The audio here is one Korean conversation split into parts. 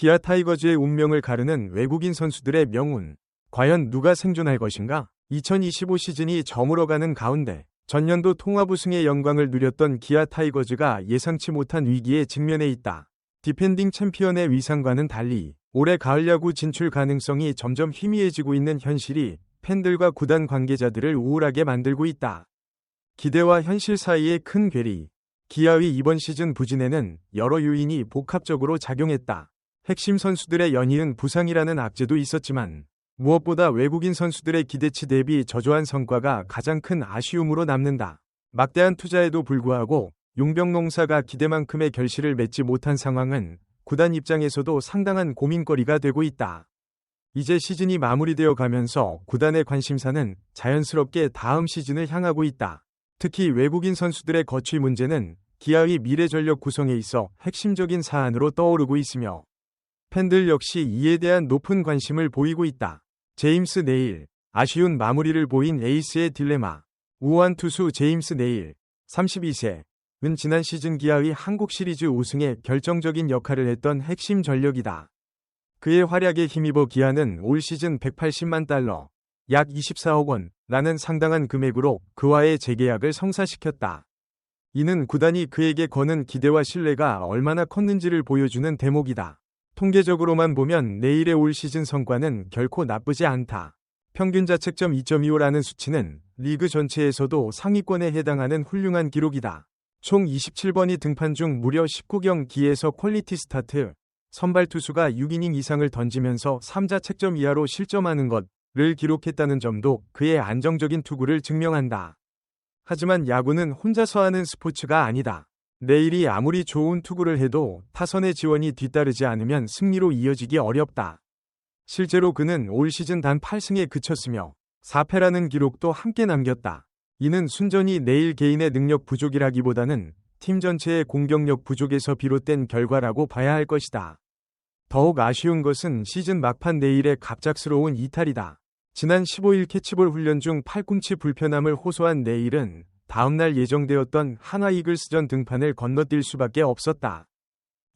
기아 타이거즈의 운명을 가르는 외국인 선수들의 명운. 과연 누가 생존할 것인가? 2025 시즌이 저물어가는 가운데 전년도 통합 우승의 영광을 누렸던 기아 타이거즈가 예상치 못한 위기에 직면해 있다. 디펜딩 챔피언의 위상과는 달리 올해 가을 야구 진출 가능성이 점점 희미해지고 있는 현실이 팬들과 구단 관계자들을 우울하게 만들고 있다. 기대와 현실 사이의 큰 괴리. 기아의 이번 시즌 부진에는 여러 요인이 복합적으로 작용했다. 핵심 선수들의 연이은 부상이라는 악재도 있었지만 무엇보다 외국인 선수들의 기대치 대비 저조한 성과가 가장 큰 아쉬움으로 남는다. 막대한 투자에도 불구하고 용병농사가 기대만큼의 결실을 맺지 못한 상황은 구단 입장에서도 상당한 고민거리가 되고 있다. 이제 시즌이 마무리되어 가면서 구단의 관심사는 자연스럽게 다음 시즌을 향하고 있다. 특히 외국인 선수들의 거취 문제는 기아의 미래 전력 구성에 있어 핵심적인 사안으로 떠오르고 있으며 팬들 역시 이에 대한 높은 관심을 보이고 있다. 제임스 네일, 아쉬운 마무리를 보인 에이스의 딜레마. 우한 투수 제임스 네일, 32세, 은 지난 시즌 기아의 한국 시리즈 우승에 결정적인 역할을 했던 핵심 전력이다. 그의 활약에 힘입어 기아는 올 시즌 180만 달러, 약 24억 원, 라는 상당한 금액으로 그와의 재계약을 성사시켰다. 이는 구단이 그에게 거는 기대와 신뢰가 얼마나 컸는지를 보여주는 대목이다. 통계적으로만 보면 내일의 올 시즌 성과는 결코 나쁘지 않다. 평균 자책점 2.25라는 수치는 리그 전체에서도 상위권에 해당하는 훌륭한 기록이다. 총 27번이 등판 중 무려 19경기에서 퀄리티 스타트, 선발 투수가 6이닝 이상을 던지면서 3자 책점 이하로 실점하는 것을 기록했다는 점도 그의 안정적인 투구를 증명한다. 하지만 야구는 혼자서 하는 스포츠가 아니다. 내일이 아무리 좋은 투구를 해도 타선의 지원이 뒤따르지 않으면 승리로 이어지기 어렵다. 실제로 그는 올 시즌 단 8승에 그쳤으며 4패라는 기록도 함께 남겼다. 이는 순전히 내일 개인의 능력 부족이라기보다는 팀 전체의 공격력 부족에서 비롯된 결과라고 봐야 할 것이다. 더욱 아쉬운 것은 시즌 막판 내일의 갑작스러운 이탈이다. 지난 15일 캐치볼 훈련 중 팔꿈치 불편함을 호소한 내일은 다음날 예정되었던 한화 이글스전 등판을 건너뛸 수밖에 없었다.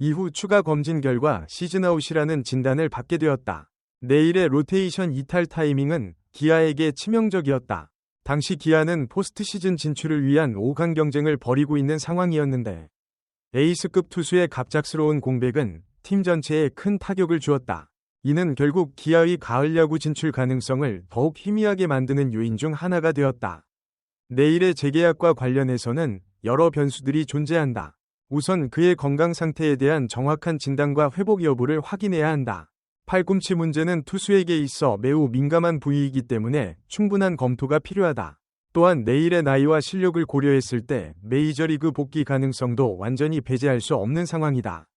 이후 추가 검진 결과 시즌아웃이라는 진단을 받게 되었다. 내일의 로테이션 이탈 타이밍은 기아에게 치명적이었다. 당시 기아는 포스트 시즌 진출을 위한 5강 경쟁을 벌이고 있는 상황이었는데 에이스급 투수의 갑작스러운 공백은 팀 전체에 큰 타격을 주었다. 이는 결국 기아의 가을 야구 진출 가능성을 더욱 희미하게 만드는 요인 중 하나가 되었다. 내일의 재계약과 관련해서는 여러 변수들이 존재한다. 우선 그의 건강 상태에 대한 정확한 진단과 회복 여부를 확인해야 한다. 팔꿈치 문제는 투수에게 있어 매우 민감한 부위이기 때문에 충분한 검토가 필요하다. 또한 내일의 나이와 실력을 고려했을 때 메이저리그 복귀 가능성도 완전히 배제할 수 없는 상황이다.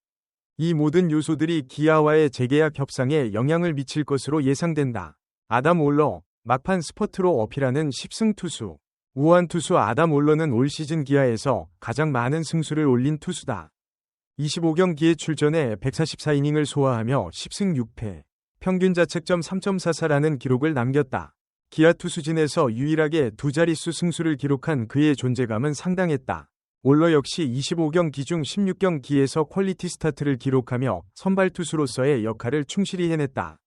이 모든 요소들이 기아와의 재계약 협상에 영향을 미칠 것으로 예상된다. 아담 올러, 막판 스퍼트로 어필하는 10승 투수. 우한 투수 아담 올러는 올 시즌 기아에서 가장 많은 승수를 올린 투수다. 25경기에 출전해 144이닝을 소화하며 10승 6패, 평균 자책점 3.44라는 기록을 남겼다. 기아 투수진에서 유일하게 두 자릿수 승수를 기록한 그의 존재감은 상당했다. 올러 역시 25경기 중 16경기에서 퀄리티 스타트를 기록하며 선발 투수로서의 역할을 충실히 해냈다.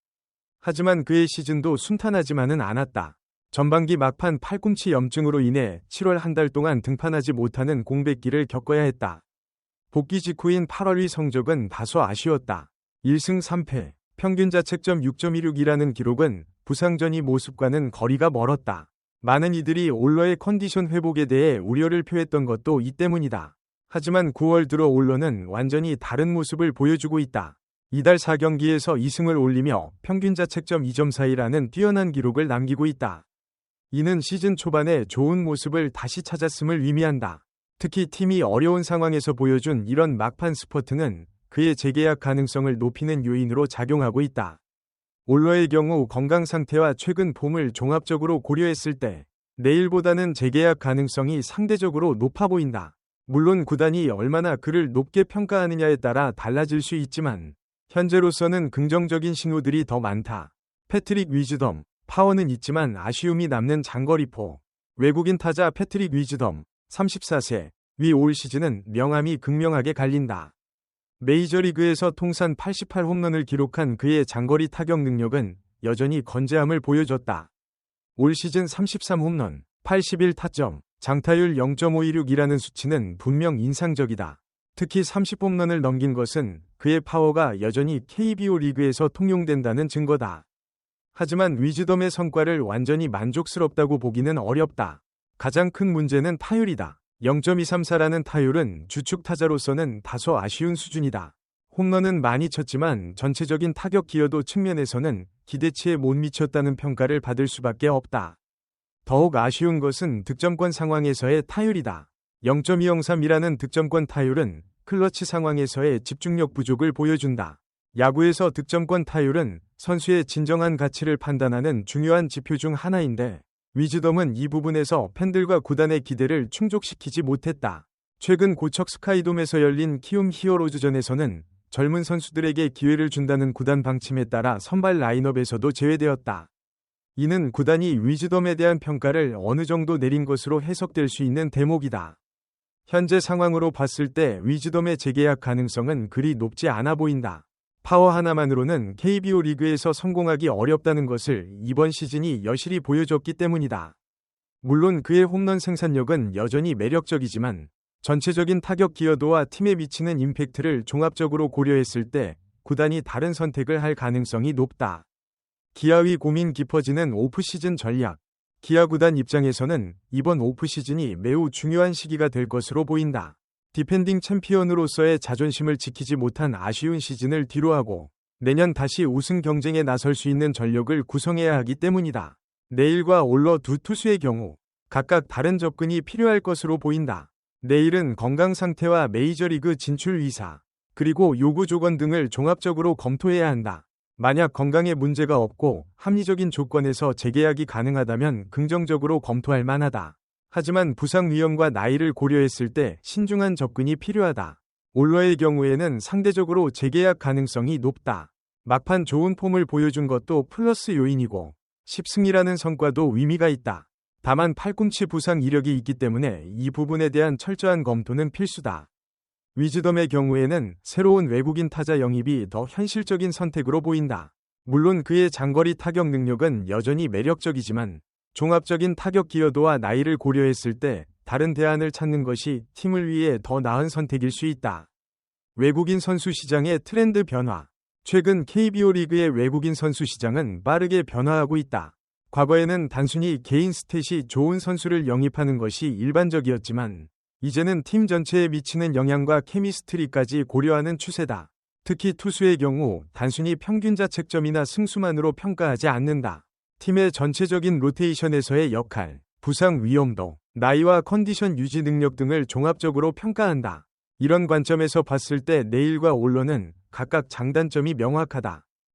하지만 그의 시즌도 순탄하지만은 않았다. 전반기 막판 팔꿈치 염증으로 인해 7월 한 달 동안 등판하지 못하는 공백기를 겪어야 했다. 복귀 직후인 8월의 성적은 다소 아쉬웠다. 1승 3패, 평균 자책점 6.16이라는 기록은 부상 전이 모습과는 거리가 멀었다. 많은 이들이 올러의 컨디션 회복에 대해 우려를 표했던 것도 이 때문이다. 하지만 9월 들어 올러는 완전히 다른 모습을 보여주고 있다. 이달 4경기에서 2승을 올리며 평균 자책점 2.42라는 뛰어난 기록을 남기고 있다. 이는 시즌 초반에 좋은 모습을 다시 찾았음을 의미한다. 특히 팀이 어려운 상황에서 보여준 이런 막판 스포트는 그의 재계약 가능성을 높이는 요인으로 작용하고 있다. 올러의 경우 건강 상태와 최근 봄을 종합적으로 고려했을 때 내일보다는 재계약 가능성이 상대적으로 높아 보인다. 물론 구단이 얼마나 그를 높게 평가하느냐에 따라 달라질 수 있지만 현재로서는 긍정적인 신호들이 더 많다. 패트릭 위즈덤, 파워는 있지만 아쉬움이 남는 장거리포. 외국인 타자 패트릭 위즈덤, 34세, 위 올 시즌은 명암이 극명하게 갈린다. 메이저리그에서 통산 88홈런을 기록한 그의 장거리 타격 능력은 여전히 건재함을 보여줬다. 올 시즌 33홈런, 81타점, 장타율 0.526이라는 수치는 분명 인상적이다. 특히 30홈런을 넘긴 것은 그의 파워가 여전히 KBO 리그에서 통용된다는 증거다. 하지만 위즈덤의 성과를 완전히 만족스럽다고 보기는 어렵다. 가장 큰 문제는 타율이다. 0.234라는 타율은 주축 타자로서는 다소 아쉬운 수준이다. 홈런은 많이 쳤지만 전체적인 타격 기여도 측면에서는 기대치에 못 미쳤다는 평가를 받을 수밖에 없다. 더욱 아쉬운 것은 득점권 상황에서의 타율이다. 0.203이라는 득점권 타율은 클러치 상황에서의 집중력 부족을 보여준다. 야구에서 득점권 타율은 선수의 진정한 가치를 판단하는 중요한 지표 중 하나인데 위즈덤은 이 부분에서 팬들과 구단의 기대를 충족시키지 못했다. 최근 고척 스카이돔에서 열린 키움 히어로즈전에서는 젊은 선수들에게 기회를 준다는 구단 방침에 따라 선발 라인업에서도 제외되었다. 이는 구단이 위즈덤에 대한 평가를 어느 정도 내린 것으로 해석될 수 있는 대목이다. 현재 상황으로 봤을 때 위즈덤의 재계약 가능성은 그리 높지 않아 보인다. 파워 하나만으로는 KBO 리그에서 성공하기 어렵다는 것을 이번 시즌이 여실히 보여줬기 때문이다. 물론 그의 홈런 생산력은 여전히 매력적이지만 전체적인 타격 기여도와 팀에 미치는 임팩트를 종합적으로 고려했을 때 구단이 다른 선택을 할 가능성이 높다. 기아의 고민 깊어지는 오프시즌 전략. 기아 구단 입장에서는 이번 오프시즌이 매우 중요한 시기가 될 것으로 보인다. 디펜딩 챔피언으로서의 자존심을 지키지 못한 아쉬운 시즌을 뒤로하고 내년 다시 우승 경쟁에 나설 수 있는 전력을 구성해야 하기 때문이다. 내일과 올러 두 투수의 경우 각각 다른 접근이 필요할 것으로 보인다. 내일은 건강 상태와 메이저리그 진출 위사, 그리고 요구 조건 등을 종합적으로 검토해야 한다. 만약 건강에 문제가 없고 합리적인 조건에서 재계약이 가능하다면 긍정적으로 검토할 만하다. 하지만 부상 위험과 나이를 고려했을 때 신중한 접근이 필요하다. 올러의 경우에는 상대적으로 재계약 가능성이 높다. 막판 좋은 폼을 보여준 것도 플러스 요인이고 10승이라는 성과도 의미가 있다. 다만 팔꿈치 부상 이력이 있기 때문에 이 부분에 대한 철저한 검토는 필수다. 위즈덤의 경우에는 새로운 외국인 타자 영입이 더 현실적인 선택으로 보인다. 물론 그의 장거리 타격 능력은 여전히 매력적이지만 종합적인 타격 기여도와 나이를 고려했을 때 다른 대안을 찾는 것이 팀을 위해 더 나은 선택일 수 있다. 외국인 선수 시장의 트렌드 변화. 최근 KBO 리그의 외국인 선수 시장은 빠르게 변화하고 있다. 과거에는 단순히 개인 스탯이 좋은 선수를 영입하는 것이 일반적이었지만 이제는 팀 전체에 미치는 영향과 케미스트리까지 고려하는 추세다. 특히 투수의 경우 단순히 평균 자책점이나 승수만으로 평가하지 않는다. 팀의 전체적인 로테이션에서의 역할, 부상 위험도, 나이와 컨디션 유지 능력 등을 종합적으로 평가한다. 이런 관점에서 봤을 때 내일과 올러는 각각 장단점이 명확하다.